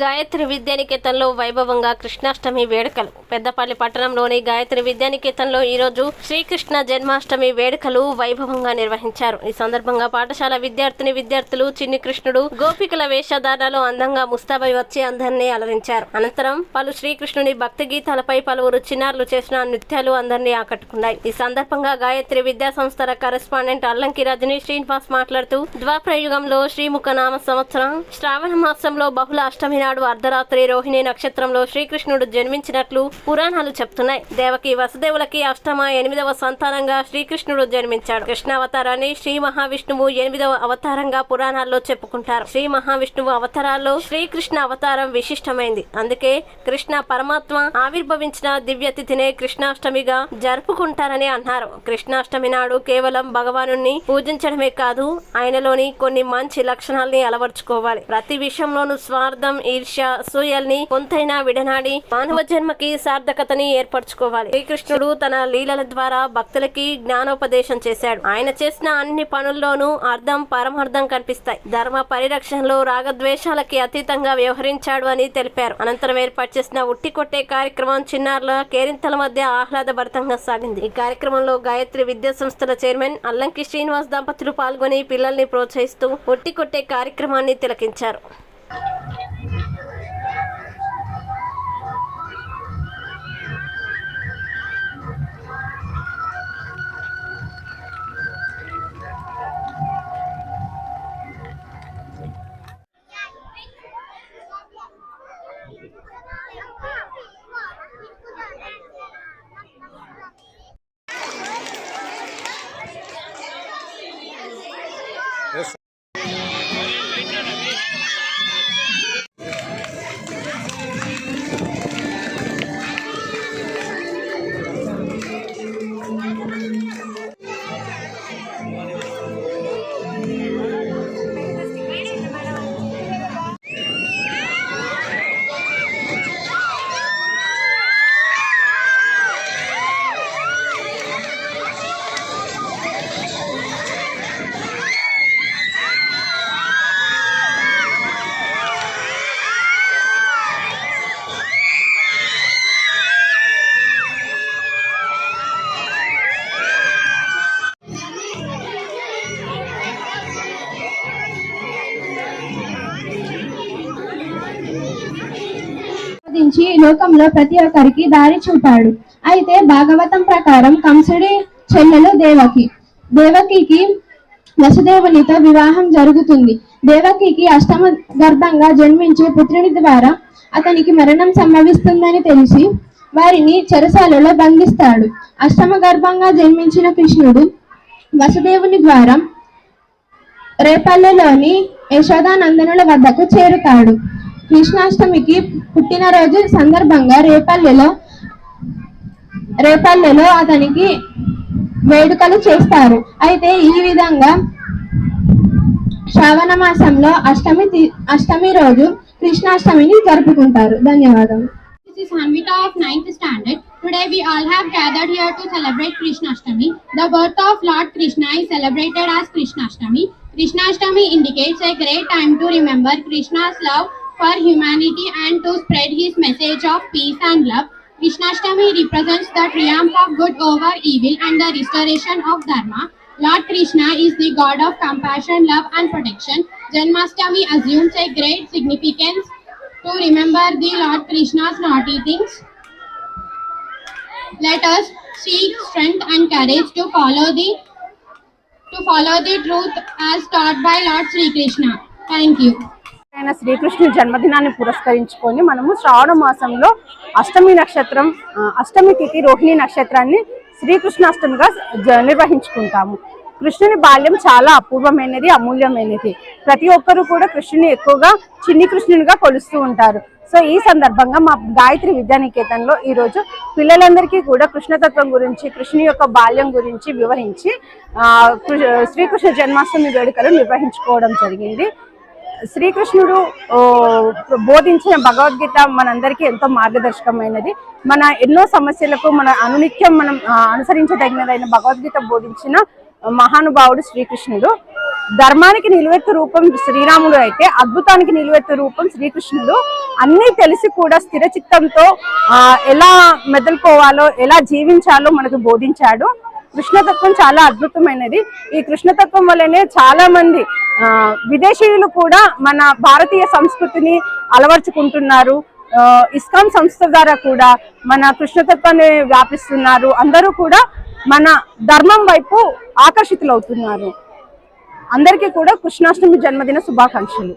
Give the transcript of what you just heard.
గాయత్రి విద్యానికేతన్లో వైభవంగా కృష్ణాష్టమి వేడుకలు. పెద్దపల్లి పట్టణంలోని గాయత్రి విద్యానికేతన్లో ఈరోజు శ్రీకృష్ణ జన్మాష్టమి వేడుకలు వైభవంగా నిర్వహించారు. ఈ సందర్భంగా పాఠశాల విద్యార్థిని విద్యార్థులు చిన్ని కృష్ణుడు గోపికల వేషధారణలో అందంగా ముస్తాబై వచ్చి అందరినీ అలరించారు. అనంతరం పలు శ్రీకృష్ణుని భక్తి గీతాలపై పలువురు చిన్నారులు చేసిన నృత్యాలు అందరినీ ఆకట్టుకున్నాయి. ఈ సందర్భంగా గాయత్రి విద్యా సంస్థల కరెస్పాండెంట్ అల్లంకి రజనీ శ్రీనివాస్ మాట్లాడుతూ ద్వాపరయుగంలో శ్రీముఖ నామ సంవత్సరం శ్రావణ మాసంలో బహుళ అష్టమి ఈనాడు అర్ధరాత్రి రోహిణి నక్షత్రంలో శ్రీకృష్ణుడు జన్మించినట్లు పురాణాలు చెప్తున్నాయి. దేవకి వసుదేవులకి అష్టమ ఎనిమిదవ సంతానంగా శ్రీకృష్ణుడు జన్మించాడు. కృష్ణావతారాన్ని శ్రీ మహావిష్ణువు ఎనిమిదవ అవతారంగా పురాణాల్లో చెప్పుకుంటారు. శ్రీ మహావిష్ణువు అవతారాల్లో శ్రీకృష్ణ అవతారం విశిష్టమైంది. అందుకే కృష్ణ పరమాత్మ ఆవిర్భవించిన దివ్యతిథినే కృష్ణాష్టమిగా జరుపుకుంటారని అన్నారు. కృష్ణాష్టమి నాడు కేవలం భగవాను పూజించడమే కాదు ఆయనలోని కొన్ని మంచి లక్షణాల్ని అలవర్చుకోవాలి. ప్రతి విషయంలోనూ స్వార్థం ఈర్ష్య సూయల్ని కొంతైనా విడనాడి మానవ జన్మకి సార్థకతని ఏర్పరచుకోవాలి. శ్రీకృష్ణుడు తన లీలల ద్వారా భక్తులకి జ్ఞానోపదేశం చేశాడు. ఆయన చేసిన అన్ని పనుల్లోనూ అర్థం పరమార్థం కనిపిస్తాయి. ధర్మ పరిరక్షణలో రాగద్వేషాలకి అతీతంగా వ్యవహరించాడు అని తెలిపారు. అనంతరం ఏర్పాటు చేసిన ఉట్టి కొట్టే కార్యక్రమం చిన్నారుల కేరింతల మధ్య ఆహ్లాదభరితంగా సాగింది. ఈ కార్యక్రమంలో గాయత్రి విద్యా సంస్థల చైర్మన్ అల్లంకి శ్రీనివాస్ దంపతులు పాల్గొని పిల్లల్ని ప్రోత్సహిస్తూ ఉట్టి కొట్టే కార్యక్రమాన్ని తిలకించారు. నుంచి లోకంలో ప్రతి ఒక్కరికి దారి చూపాడు. అయితే భాగవతం ప్రకారం కంసుడి చెల్లెలు దేవకి. దేవకికి వసుదేవునితో వివాహం జరుగుతుంది. దేవకికి అష్టమ గర్భంగా జన్మించే పుత్రుని ద్వారా అతనికి మరణం సంభవిస్తుందని తెలిసి వారిని చెరసాలలో బంధిస్తాడు. అష్టమ గర్భంగా జన్మించిన కృష్ణుడు వసుదేవుని ద్వారా రేపల్లెలోని యశోదానందనుల వద్దకు చేరుతాడు. కృష్ణాష్టమికి పుట్టినరోజు సందర్భంగా రేపల్లెలో రేపల్లెలో అతనికి వేడుకలు చేస్తారు అయితే ఈ విధంగా శ్రావణ మాసంలో అష్టమి అష్టమి రోజు కృష్ణాష్టమిని జరుపుకుంటారు ధన్యవాదాలు This is Hanvita of 9th standard. Today we all have gathered here to celebrate Krishnashtami. The birth of Lord Krishna is celebrated as Krishnashtami. Krishnashtami indicates a great time to remember Krishna's love for humanity and to spread his message of peace and love. Krishnashtami represents the triumph of good over evil and the restoration of dharma. Lord Krishna is the god of compassion, love and protection. Janmashtami assumes a great significance to remember the Lord Krishna's naughty things. Let us seek strength and courage to follow the to follow the truth as taught by Lord Sri Krishna. Thank you. ఆయన శ్రీకృష్ణుని జన్మదినాన్ని పురస్కరించుకొని మనము శ్రావణ మాసంలో అష్టమి నక్షత్రం అష్టమి తిథి రోహిణి నక్షత్రాన్ని శ్రీకృష్ణాష్టమిగా జ- నిర్వహించుకుంటాము. కృష్ణుని బాల్యం చాలా అపూర్వమైనది అమూల్యమైనది. ప్రతి ఒక్కరూ కూడా కృష్ణుని ఎక్కువగా చిన్ని కృష్ణునిగా కొలుస్తూ ఉంటారు. సో ఈ సందర్భంగా మా గాయత్రి విద్యానికేతన్లో ఈరోజు పిల్లలందరికీ కూడా కృష్ణతత్వం గురించి కృష్ణుని యొక్క బాల్యం గురించి వివరించి శ్రీకృష్ణ జన్మాష్టమి వేడుకలు నిర్వహించుకోవడం జరిగింది. శ్రీకృష్ణుడు ఓ, బోధించిన భగవద్గీత మనందరికీ ఎంతో మార్గదర్శకమైనది. మన ఎన్నో సమస్యలకు మన అనునిత్యం మనం అనుసరించదగినదైన భగవద్గీత బోధించిన మహానుభావుడు శ్రీకృష్ణుడు. ధర్మానికి నిలువెత్తు రూపం శ్రీరాముడు అయితే అద్భుతానికి నిలువెత్తు రూపం శ్రీకృష్ణుడు. అన్నీ తెలిసి కూడా స్థిర చిత్తంతో ఎలా మెదలుకోవాలో ఎలా జీవించాలో మనకు బోధించాడు. కృష్ణతత్వం చాలా అద్భుతమైనది. ఈ కృష్ణతత్వం వల్లనే చాలా మంది విదేశీయులు కూడా మన భారతీయ సంస్కృతిని అలవర్చుకుంటున్నారు. ఆ, ఇస్కాన్ సంస్థ ద్వారా కూడా మన కృష్ణతత్వాన్ని వ్యాపిస్తున్నారు. అందరూ కూడా మన ధర్మం వైపు ఆకర్షితులవుతున్నారు. అందరికీ కూడా కృష్ణాష్టమి జన్మదిన శుభాకాంక్షలు.